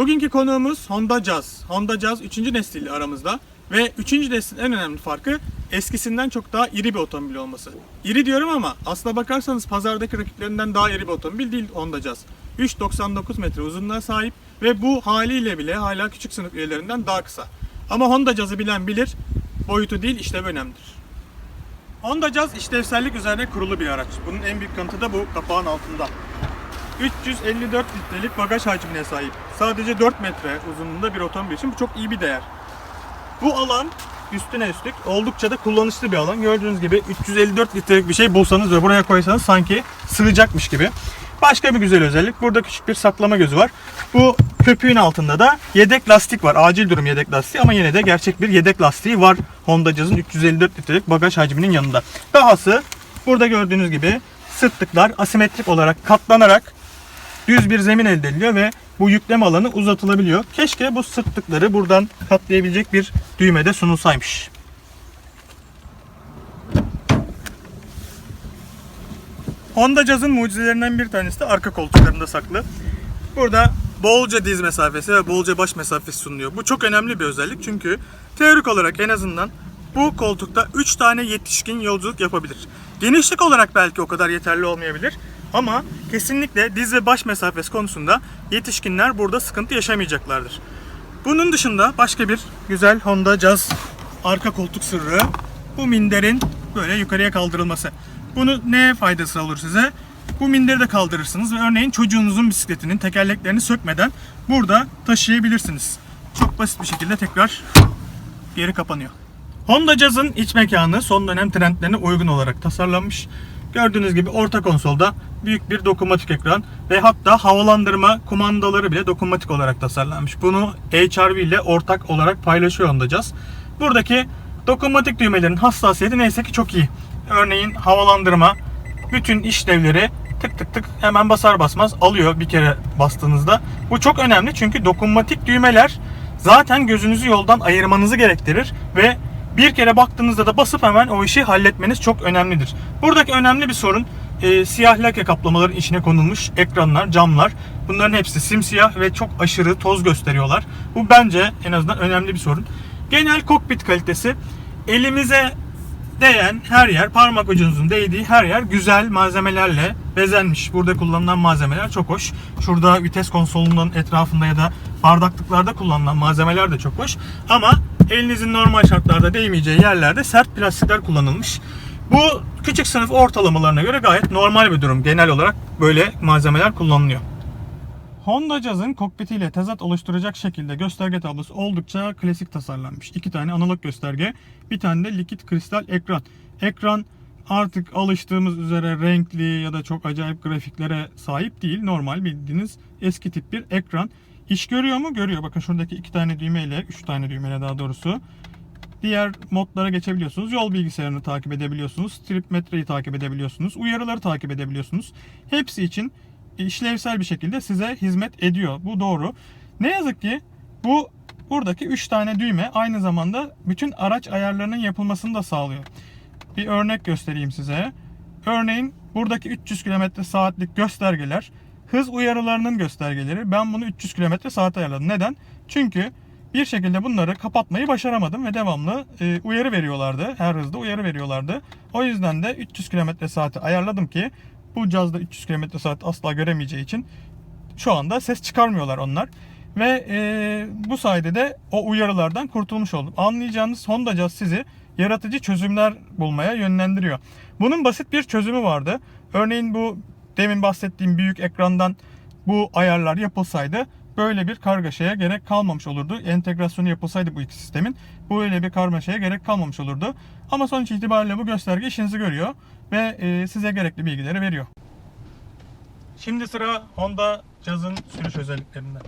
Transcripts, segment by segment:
Bugünkü konuğumuz Honda Jazz. Honda Jazz 3. nesil aramızda ve 3. neslin en önemli farkı eskisinden çok daha iri bir otomobil olması. İri diyorum ama aslına bakarsanız pazardaki rakiplerinden daha iri bir otomobil değil Honda Jazz. 3.99 metre uzunluğa sahip ve bu haliyle bile hala küçük sınıf üyelerinden daha kısa. Ama Honda Jazz'ı bilen bilir, boyutu değil işlevi önemlidir. Honda Jazz işlevsellik üzerine kurulu bir araç. Bunun en büyük kanıtı da bu kapağın altında. 354 litrelik bagaj hacmine sahip. Sadece 4 metre uzunluğunda bir otomobil için bu çok iyi bir değer. Bu alan üstüne üstlük oldukça da kullanışlı bir alan. Gördüğünüz gibi 354 litrelik bir şey bulsanız ve buraya koysanız sanki sığacakmış gibi. Başka bir güzel özellik. Burada küçük bir saklama gözü var. Bu köpüğün altında da yedek lastik var. Acil durum yedek lastiği ama yine de gerçek bir yedek lastiği var. Honda Jazz'ın 354 litrelik bagaj hacminin yanında. Dahası burada gördüğünüz gibi sırtlıklar asimetrik olarak katlanarak düz bir zemin elde ediliyor ve bu yükleme alanı uzatılabiliyor. Keşke bu sırtlıkları buradan katlayabilecek bir düğmede sunulsaymış. Honda Jazz'ın mucizelerinden bir tanesi de arka koltuklarında saklı. Burada bolca diz mesafesi ve bolca baş mesafesi sunuluyor. Bu çok önemli bir özellik çünkü teorik olarak en azından bu koltukta 3 tane yetişkin yolculuk yapabilir. Genişlik olarak belki o kadar yeterli olmayabilir ama kesinlikle diz ve baş mesafesi konusunda yetişkinler burada sıkıntı yaşamayacaklardır. Bunun dışında başka bir güzel Honda Jazz arka koltuk sırrı bu minderin böyle yukarıya kaldırılması. Bunu ne faydası olur size? Bu minderi de kaldırırsınız ve örneğin çocuğunuzun bisikletinin tekerleklerini sökmeden burada taşıyabilirsiniz. Çok basit bir şekilde tekrar geri kapanıyor. Honda Jazz'ın iç mekanı son dönem trendlerine uygun olarak tasarlanmış. Gördüğünüz gibi orta konsolda büyük bir dokunmatik ekran ve hatta havalandırma kumandaları bile dokunmatik olarak tasarlanmış. Bunu HRV ile ortak olarak paylaşıyor Jazz. Buradaki dokunmatik düğmelerin hassasiyeti neyse ki çok iyi. Örneğin havalandırma bütün işlevleri tık tık tık hemen basar basmaz alıyor bir kere bastığınızda. Bu çok önemli çünkü dokunmatik düğmeler zaten gözünüzü yoldan ayırmanızı gerektirir ve bir kere baktığınızda da basıp hemen o işi halletmeniz çok önemlidir. Buradaki önemli bir sorun e, siyah lake kaplamaların içine konulmuş ekranlar, camlar. Bunların hepsi simsiyah ve çok aşırı toz gösteriyorlar. Bu bence en azından önemli bir sorun. Genel kokpit kalitesi elimize değen her yer, parmak ucunuzun değdiği her yer güzel malzemelerle bezenmiş. Burada kullanılan malzemeler çok hoş. Şurada vites konsolunun etrafında ya da bardaklıklarda kullanılan malzemeler de çok hoş. Ama elinizin normal şartlarda değmeyeceği yerlerde sert plastikler kullanılmış. Bu küçük sınıf ortalamalarına göre gayet normal bir durum. Genel olarak böyle malzemeler kullanılıyor. Honda Jazz'ın kokpitiyle tezat oluşturacak şekilde gösterge tablosu oldukça klasik tasarlanmış. İki tane analog gösterge, bir tane de likit kristal ekran. Ekran artık alıştığımız üzere renkli ya da çok acayip grafiklere sahip değil. Normal bildiğiniz eski tip bir ekran. İş görüyor mu? Görüyor. Bakın şuradaki iki tane düğmeyle, üç tane düğmeyle daha doğrusu. Diğer modlara geçebiliyorsunuz. Yol bilgisayarını takip edebiliyorsunuz. Trip metreyi takip edebiliyorsunuz. Uyarıları takip edebiliyorsunuz. Hepsi için işlevsel bir şekilde size hizmet ediyor. Bu doğru. Ne yazık ki bu buradaki 3 tane düğme aynı zamanda bütün araç ayarlarının yapılmasını da sağlıyor. Bir örnek göstereyim size. Örneğin buradaki 300 km saatlik göstergeler hız uyarılarının göstergeleri. Ben bunu 300 km saat ayarladım. Neden? Çünkü bir şekilde bunları kapatmayı başaramadım ve devamlı e, uyarı veriyorlardı. Her hızda uyarı veriyorlardı. O yüzden de 300 km saati ayarladım ki bu cihazda 300 km saat asla göremeyeceği için şu anda ses çıkarmıyorlar onlar. Ve e, bu sayede de o uyarılardan kurtulmuş oldum. Anlayacağınız Honda Jazz sizi yaratıcı çözümler bulmaya yönlendiriyor. Bunun basit bir çözümü vardı. Örneğin bu demin bahsettiğim büyük ekrandan bu ayarlar yapılsaydı böyle bir kargaşaya gerek kalmamış olurdu. Entegrasyonu yapılsaydı bu iki sistemin böyle bir karmaşaya gerek kalmamış olurdu. Ama sonuç itibariyle bu gösterge işinizi görüyor ve e, size gerekli bilgileri veriyor. Şimdi sıra Honda Jazz'ın sürüş özelliklerinde.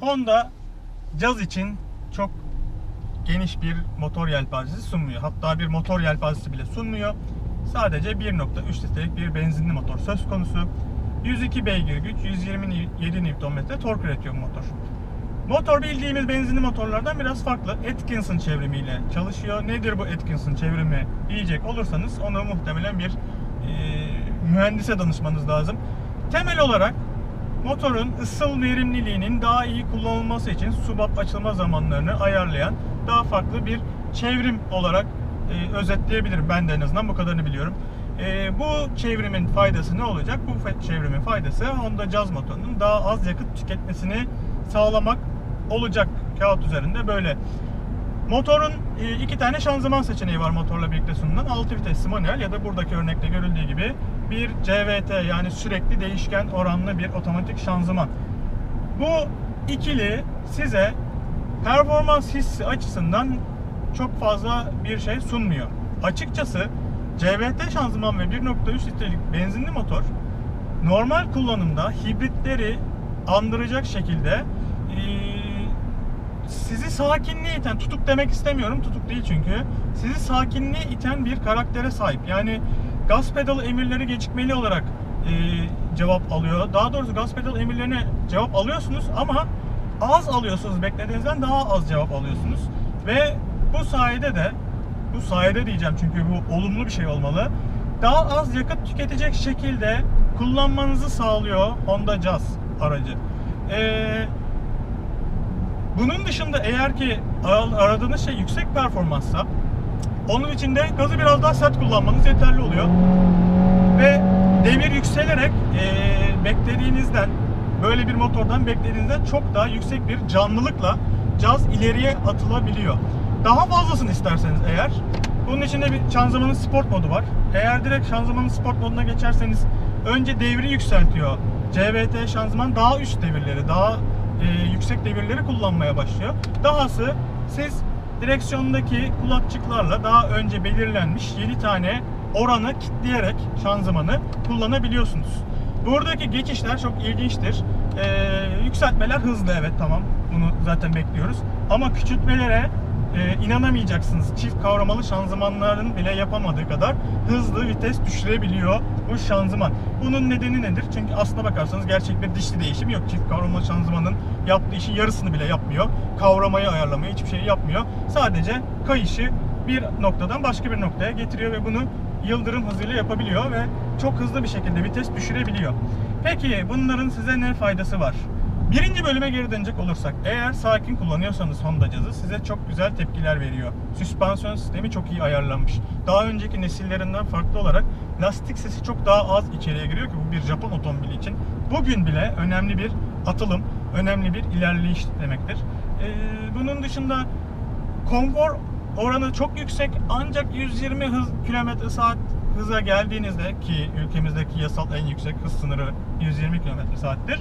Honda Jazz için çok geniş bir motor yelpazesi sunmuyor. Hatta bir motor yelpazesi bile sunmuyor. Sadece 1.3 litrelik bir benzinli motor söz konusu. 102 beygir güç, 127 Nm tork üretiyor motor. Motor bildiğimiz benzinli motorlardan biraz farklı. Atkinson çevrimiyle çalışıyor. Nedir bu Atkinson çevrimi diyecek olursanız onu muhtemelen bir e, mühendise danışmanız lazım. Temel olarak motorun ısıl verimliliğinin daha iyi kullanılması için subap açılma zamanlarını ayarlayan daha farklı bir çevrim olarak e, özetleyebilirim. Ben de en azından bu kadarını biliyorum. E, bu çevrimin faydası ne olacak? Bu çevrimin faydası Honda Jazz motorunun daha az yakıt tüketmesini sağlamak olacak. Kağıt üzerinde böyle. Motorun e, iki tane şanzıman seçeneği var motorla birlikte sunulan. 6 vitesli manuel ya da buradaki örnekte görüldüğü gibi bir CVT yani sürekli değişken oranlı bir otomatik şanzıman. Bu ikili size performans hissi açısından çok fazla bir şey sunmuyor. Açıkçası CVT şanzıman ve 1.3 litrelik benzinli motor normal kullanımda hibritleri andıracak şekilde eee, sizi sakinliğe iten, tutuk demek istemiyorum, tutuk değil çünkü. Sizi sakinliğe iten bir karaktere sahip. Yani gaz pedalı emirleri gecikmeli olarak eee, cevap alıyor. Daha doğrusu gaz pedalı emirlerine cevap alıyorsunuz ama az alıyorsunuz. Beklediğinizden daha az cevap alıyorsunuz. Ve bu sayede de, bu sayede diyeceğim çünkü bu olumlu bir şey olmalı. Daha az yakıt tüketecek şekilde kullanmanızı sağlıyor Honda Jazz aracı. Eee bunun dışında eğer ki ar- aradığınız şey yüksek performanssa onun için de gazı biraz daha sert kullanmanız yeterli oluyor. Ve devir yükselerek eee, beklediğinizden böyle bir motordan beklediğinizden çok daha yüksek bir canlılıkla caz ileriye atılabiliyor. Daha fazlasını isterseniz eğer bunun içinde bir şanzımanın sport modu var. Eğer direkt şanzımanın sport moduna geçerseniz önce devri yükseltiyor. CVT şanzıman daha üst devirleri, daha e, yüksek devirleri kullanmaya başlıyor. Dahası siz direksiyondaki kulakçıklarla daha önce belirlenmiş 7 tane oranı kitleyerek şanzımanı kullanabiliyorsunuz. Buradaki geçişler çok ilginçtir. Ee, yükseltmeler hızlı evet tamam. Bunu zaten bekliyoruz. Ama küçültmelere e, inanamayacaksınız. Çift kavramalı şanzımanların bile yapamadığı kadar hızlı vites düşürebiliyor bu şanzıman. Bunun nedeni nedir? Çünkü aslına bakarsanız gerçek bir dişli değişim yok. Çift kavramalı şanzımanın yaptığı işin yarısını bile yapmıyor. Kavramayı ayarlamayı hiçbir şey yapmıyor. Sadece kayışı bir noktadan başka bir noktaya getiriyor ve bunu yıldırım hızıyla yapabiliyor ve çok hızlı bir şekilde vites düşürebiliyor. Peki bunların size ne faydası var? Birinci bölüme geri dönecek olursak, eğer sakin kullanıyorsanız Honda Jazz'ı size çok güzel tepkiler veriyor. Süspansiyon sistemi çok iyi ayarlanmış. Daha önceki nesillerinden farklı olarak lastik sesi çok daha az içeriye giriyor ki bu bir Japon otomobili için. Bugün bile önemli bir atılım, önemli bir ilerleyiş demektir. Ee, bunun dışında konfor oranı çok yüksek ancak 120 hız kilometre saat hıza geldiğinizde ki ülkemizdeki yasal en yüksek hız sınırı 120 kilometre saattir.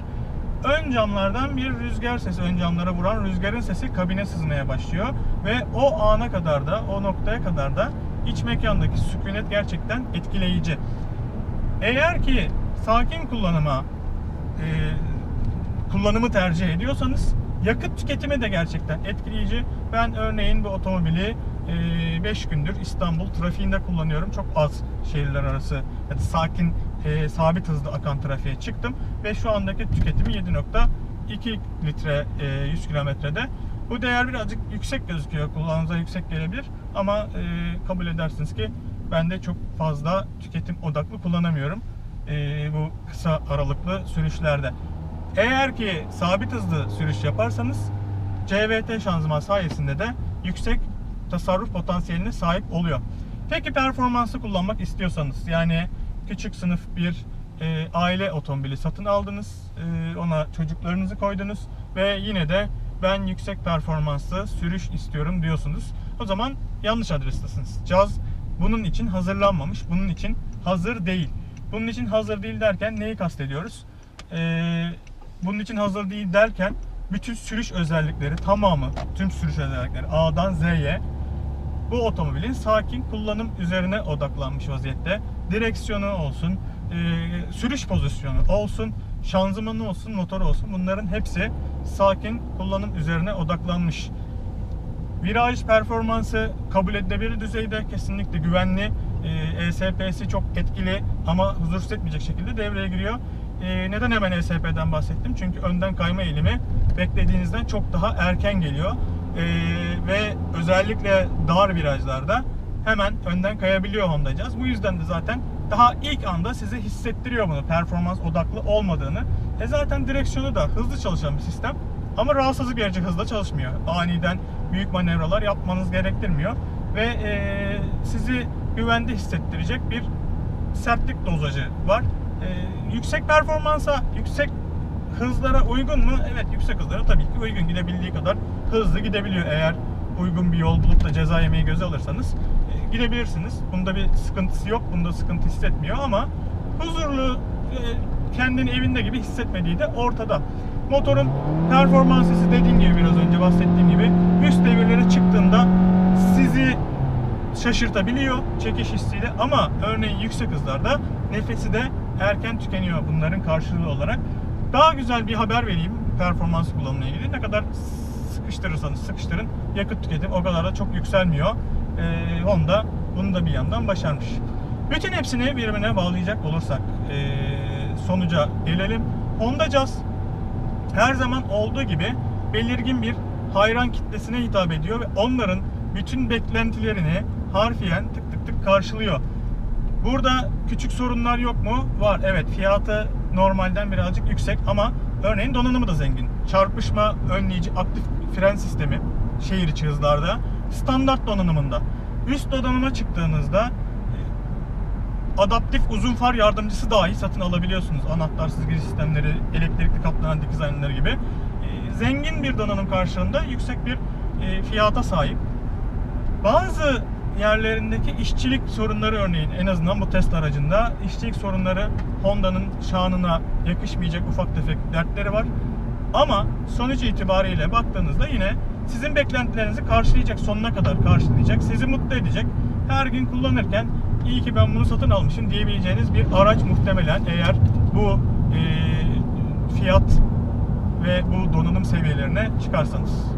Ön camlardan bir rüzgar sesi, ön camlara vuran rüzgarın sesi kabine sızmaya başlıyor ve o ana kadar da, o noktaya kadar da iç mekandaki sükunet gerçekten etkileyici. Eğer ki sakin kullanıma e, kullanımı tercih ediyorsanız yakıt tüketimi de gerçekten etkileyici. Ben örneğin bu otomobili 5 gündür İstanbul trafiğinde kullanıyorum. Çok az şehirler arası ya da sakin e, sabit hızlı akan trafiğe çıktım ve şu andaki tüketimi 7.2 litre e, 100 kilometrede. Bu değer birazcık yüksek gözüküyor. Kulağınıza yüksek gelebilir ama e, kabul edersiniz ki ben de çok fazla tüketim odaklı kullanamıyorum. E, bu kısa aralıklı sürüşlerde. Eğer ki sabit hızlı sürüş yaparsanız CVT şanzıman sayesinde de yüksek tasarruf potansiyeline sahip oluyor. Peki performansı kullanmak istiyorsanız yani küçük sınıf bir e, aile otomobili satın aldınız, e, ona çocuklarınızı koydunuz ve yine de ben yüksek performanslı sürüş istiyorum diyorsunuz. O zaman yanlış adrestesiniz. Caz bunun için hazırlanmamış, bunun için hazır değil. Bunun için hazır değil derken neyi kastediyoruz? Ee, bunun için hazır değil derken bütün sürüş özellikleri tamamı, tüm sürüş özellikleri A'dan Z'ye bu otomobilin sakin kullanım üzerine odaklanmış vaziyette. Direksiyonu olsun, e, sürüş pozisyonu olsun, şanzımanı olsun, motoru olsun bunların hepsi sakin kullanım üzerine odaklanmış. Viraj performansı kabul edilebilir düzeyde kesinlikle güvenli. E, ESP'si çok etkili ama huzursuz etmeyecek şekilde devreye giriyor. E, neden hemen ESP'den bahsettim? Çünkü önden kayma eğilimi beklediğinizden çok daha erken geliyor. E, ve özellikle dar virajlarda hemen önden kayabiliyor Honda Jazz. Bu yüzden de zaten daha ilk anda size hissettiriyor bunu performans odaklı olmadığını. E zaten direksiyonu da hızlı çalışan bir sistem. Ama rahatsızlık verici hızda çalışmıyor. Aniden büyük manevralar yapmanız gerektirmiyor. Ve e, sizi güvende hissettirecek bir sertlik dozajı var. E, yüksek performansa, yüksek hızlara uygun mu? Evet yüksek hızlara tabii ki uygun gidebildiği kadar hızlı gidebiliyor. Eğer uygun bir yol bulup da ceza yemeyi göze alırsanız e, gidebilirsiniz. Bunda bir sıkıntısı yok. Bunda sıkıntı hissetmiyor ama huzurlu e, kendini evinde gibi hissetmediği de ortada. Motorun performansı dediğim gibi biraz önce bahsettiğim gibi üst devirlere çıktığında sizi şaşırtabiliyor çekiş hissiyle ama örneğin yüksek hızlarda nefesi de erken tükeniyor bunların karşılığı olarak. Daha güzel bir haber vereyim performans kullanımıyla ilgili. Ne kadar sıkıştırırsanız sıkıştırın yakıt tüketimi o kadar da çok yükselmiyor. Ee, Honda bunu da bir yandan başarmış. Bütün hepsini birbirine bağlayacak olursak ee, sonuca gelelim. Honda Jazz her zaman olduğu gibi belirgin bir hayran kitlesine hitap ediyor ve onların bütün beklentilerini harfiyen tık tık tık karşılıyor. Burada küçük sorunlar yok mu? Var. Evet fiyatı normalden birazcık yüksek ama örneğin donanımı da zengin. Çarpışma önleyici aktif fren sistemi şehir içi hızlarda standart donanımında. Üst donanıma çıktığınızda e, adaptif uzun far yardımcısı dahi satın alabiliyorsunuz. Anahtarsız giriş sistemleri, elektrikli kaplanan dizaynları gibi. E, Zengin bir donanım karşılığında yüksek bir e, fiyata sahip. Bazı yerlerindeki işçilik sorunları örneğin en azından bu test aracında işçilik sorunları Honda'nın şanına yakışmayacak ufak tefek dertleri var. Ama sonuç itibariyle baktığınızda yine sizin beklentilerinizi karşılayacak, sonuna kadar karşılayacak, sizi mutlu edecek. Her gün kullanırken iyi ki ben bunu satın almışım diyebileceğiniz bir araç muhtemelen eğer bu e, fiyat ve bu donanım seviyelerine çıkarsanız.